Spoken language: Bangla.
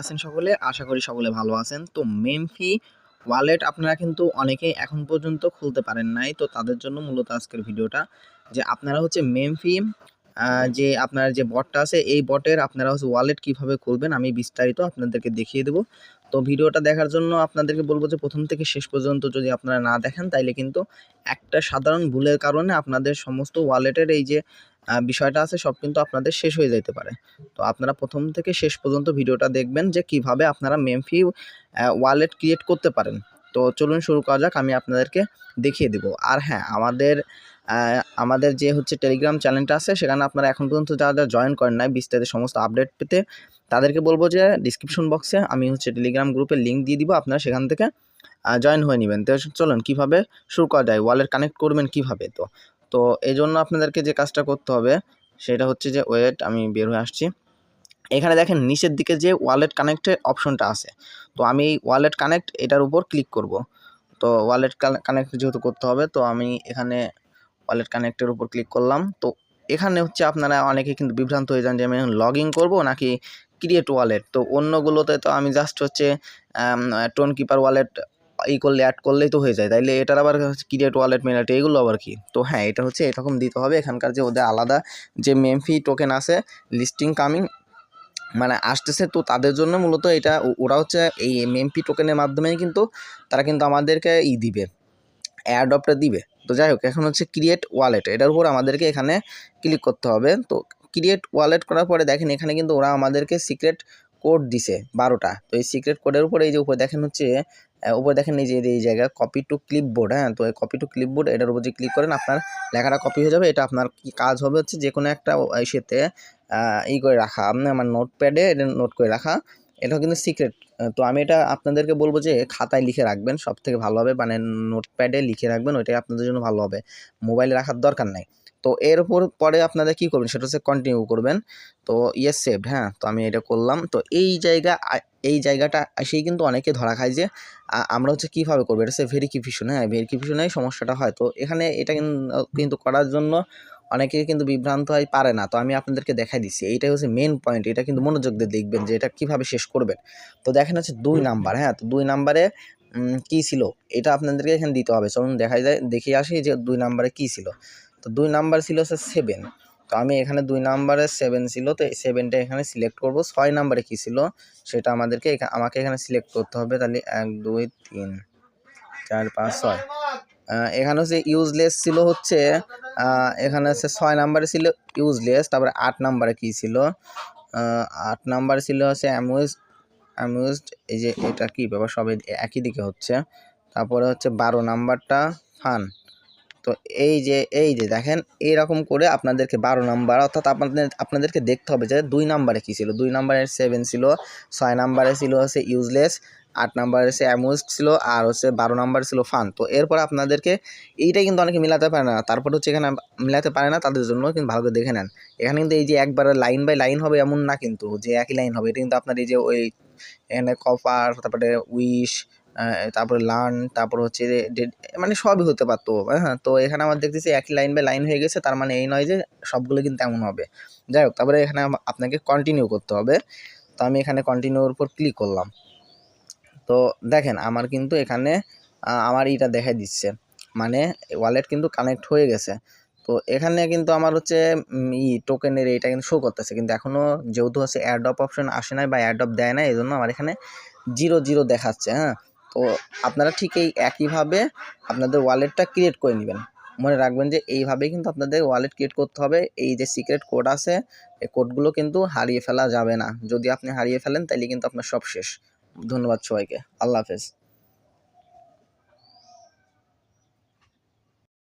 আছেন সকলে, আশা করি সকলে ভালো আছেন। তো মেমফি ওয়ালেট আপনারা কিন্তু অনেকেই এখন পর্যন্ত খুলতে পারেন নাই। তো তাদের জন্য মূলত আজকের ভিডিওটা যে আপনারা হচ্ছে মেমফি যে আপনার যে বটটা আছে, এই বটের আপনারা হচ্ছে ওয়ালেট কীভাবে খুলবেন আমি বিস্তারিত আপনাদেরকে দেখিয়ে দেবো। তো ভিডিওটা দেখার জন্য আপনাদেরকে বলব যে প্রথম থেকে শেষ পর্যন্ত যদি আপনারা না দেখেন, তাইলে কিন্তু একটা সাধারণ ভুলের কারণে আপনাদের সমস্ত ওয়ালেটের এই যে বিষয়টা আছে, সব কিন্তু আপনাদের শেষ হয়ে যেতে পারে। তো আপনারা প্রথম থেকে শেষ পর্যন্ত ভিডিওটা দেখবেন যে কীভাবে আপনারা মেমফি ওয়ালেট ক্রিয়েট করতে পারেন। তো চলুন শুরু করা যাক, আমি আপনাদেরকে দেখিয়ে দেব। আর হ্যাঁ আমাদের আমাদের যে হচ্ছে টেলিগ্রাম চ্যানেলটা আছে, সেখানে আপনারা এখন পর্যন্ত যারা যারা জয়েন করেন নাই, বিস্তারিত সমস্ত আপডেট পেতে তাদেরকে বলব যে ডিসক্রিপশন বক্সে আমি হচ্ছে টেলিগ্রাম গ্রুপের লিঙ্ক দিয়ে দিব, আপনারা সেখান থেকে জয়েন হয়ে নেবেন। তো চলুন, কীভাবে শুরু করা যায়? ওয়ালেট কানেক্ট করবেন কীভাবে? তো তো এই জন্য আপনাদেরকে যে কাজটা করতে হবে, সেটা হচ্ছে যে ওয়েট, আমি বের হয়ে আসছি। এখানে দেখেন নিচের দিকে যে ওয়ালেট কানেক্টের অপশনটা আছে। তো আমি এই ওয়ালেট কানেক্ট এটার উপর ক্লিক করব। তো ওয়ালেট কানেক্ট যেহেতু করতে হবে, তো আমি এখানে ওয়ালেট কানেক্টের উপর ক্লিক করলাম। তো এখানে হচ্ছে আপনারা অনেকে কিন্তু বিভ্রান্ত হয়ে যান যে আমি লগ ইন করব নাকি ক্রিয়েট ওয়ালেট তো অন্যগুলোতে তো আমি জাস্ট হচ্ছে টোন কিপার ওয়ালেট ই করলে অ্যাড করলেই তো হয়ে যায়। তাইলে এটার আবার ক্রিয়েট ওয়ালেট মেলাট এগুলো আবার কি? তো হ্যাঁ এটা হচ্ছে এরকম দিতে হবে। এখানকার যে ওদের আলাদা যে মেমফি টোকেন আছে লিস্টিং কামিং মানে আসতেছে তো তাদের জন্য মূলত এটা ওরা হচ্ছে এই এমএমপি টোকেনের মাধ্যমেই কিন্তু, তারা কিন্তু আমাদেরকে ই দিবে অ্যাডপটা দিবে। তো যাই হোক, এখন হচ্ছে ক্রিয়েট ওয়ালেট এটার উপর আমাদেরকে এখানে ক্লিক করতে হবে। তো ক্রিয়েট ওয়ালেট করার পরে দেখেন, এখানে কিন্তু ওরা আমাদেরকে সিক্রেট কোড দিছে বারোটা। তো এই সিক্রেট কোডের উপরে এই যে উপরে দেখেন হচ্ছে উপরে দেখেন এই এই জায়গায় কপি টু ক্লিপবোর্ড হ্যাঁ? তো এই কপি টু ক্লিপবোর্ড এটার উপর যে ক্লিক করেন, আপনার লেখাটা কপি হয়ে যাবে। এটা আপনার কাজ হবে হচ্ছে যে কোনো একটা ইসেতে ই করে রাখা। আপনি আমার নোটপ্যাডে এটা নোট করে রাখা। এটাও কিন্তু সিক্রেট তো আমি এটা আপনাদেরকে বলব যে খাতায় লিখে রাখবেন। সব থেকে ভালো হবে মানে নোটপ্যাডে লিখে রাখবেন, ওইটাই আপনাদের জন্য ভালো হবে। মোবাইলে রাখার দরকার নাই। তো এর উপর পরে আপনাদের কী করবেন? সেটা হচ্ছে কন্টিনিউ করবেন। তো ইয়েস সেভড হ্যাঁ? তো আমি এটা করলাম। তো এই জায়গা এই জায়গাটা এসেই কিন্তু অনেকে ধরা খায় যে আমরা হচ্ছে কীভাবে করব? এটা হচ্ছে ভেরিফিকেশন হ্যাঁ? ভেরিফিকেশনেই সমস্যাটা হয়। তো এখানে এটা কিন্তু করার জন্য অনেকে কিন্তু বিভ্রান্ত হয় পারে না। তো আমি আপনাদেরকে দেখাই দিচ্ছি। এইটাই হচ্ছে মেন পয়েন্ট এটা কিন্তু মনোযোগ দিয়ে দেখবেন যে এটা কীভাবে শেষ করবেন। তো দেখেন হচ্ছে দুই নাম্বার হ্যাঁ? তো দুই নাম্বারে কি ছিল? এটা আপনাদেরকে এখানে দিতে হবে। চলুন দেখা যায় দেখে আসি যে দুই নাম্বারে কি ছিল। তো দুই নাম্বার ছিল হচ্ছে সেভেন তো আমি এখানে দুই নাম্বারে সেভেন ছিল, তো এই সেভেনটা এখানে সিলেক্ট করব। ছয় নাম্বারে কী ছিল? সেটা আমাদেরকে আমাকে এখানে সিলেক্ট করতে হবে তাহলে এক, দুই, তিন, চার, পাঁচ, ছয়। এখানে হচ্ছে ইউজলেস ছিল হচ্ছে এখানে হচ্ছে ছয় নাম্বারে ছিল ইউজলেস তারপরে আট নাম্বারে কী ছিল? আট নাম্বারে ছিল হচ্ছে অ্যামুইজ অ্যামুইজড এই যে এটা কি ব্যাপার? সবাই একই দিকে হচ্ছে। তারপরে হচ্ছে বারো নাম্বারটা ফান তো এই যে এই যে দেখেন এইরকম করে আপনাদেরকে বারো নাম্বার, অর্থাৎ আপনাদের, আপনাদেরকে দেখতে হবে যে দুই নাম্বারে কী ছিল। দুই নাম্বারে সেভেন ছিল, ছয় নাম্বারে ছিল হচ্ছে ইউজলেস আট নাম্বারে হচ্ছে অ্যামুজড ছিল, আর হচ্ছে বারো নাম্বার ছিল ফান তো এরপর আপনাদেরকে এইটাই কিন্তু অনেকে মিলাতে পারে না। তারপর হচ্ছে এখানে মিলাতে পারে না, তাদের জন্য কিন্তু ভালো করে দেখে নেন। এখানে কিন্তু এই যে একবারে লাইন বাই লাইন হবে এমন না কিন্তু, যে একই লাইন হবে। এটা কিন্তু আপনার এই যে ওই, এখানে কপার তারপরে উইশ তারপরে লার্ন তারপর হচ্ছে মানে সবই হতে পারতো হ্যাঁ তো এখানে আমার দেখতেছি একই লাইন বাই লাইন হয়ে গেছে, তার মানে এই নয় যে সবগুলো কিন্তু এমন হবে। যাই হোক, তারপরে এখানে আপনাকে কন্টিনিউ করতে হবে। তো আমি এখানে কন্টিনিউর উপর ক্লিক করলাম। তো দেখেন, আমার কিন্তু এখানে আমার এটা দেখা দিচ্ছে। মানে ওয়ালেট কিন্তু কানেক্ট হয়ে গেছে। তো এখানে কিন্তু আমার হচ্ছে ই টোকেনের এটা কিন্তু শো করতেছে। কিন্তু এখনও যেহেতু হচ্ছে অ্যাডপ অপশন আসে নাই বা অ্যাডপ দেয় না এই জন্য আমার এখানে জিরো জিরো দেখাচ্ছে হ্যাঁ। তো আপনারা ঠিক এই একইভাবে আপনাদের ওয়ালেটটা ক্রিয়েট করে নেবেন। মনে রাখবেন যে এইভাবেই কিন্তু আপনাদের ওয়ালেট ক্রিয়েট করতে হবে। এই যে সিক্রেট কোড আছে, এই কোডগুলো কিন্তু হারিয়ে ফেলা যাবে না। যদি আপনি হারিয়ে ফেলেন তাহলে কিন্তু আপনার সব শেষ। ধন্যবাদ সবাইকে। আল্লাহ হাফেজ।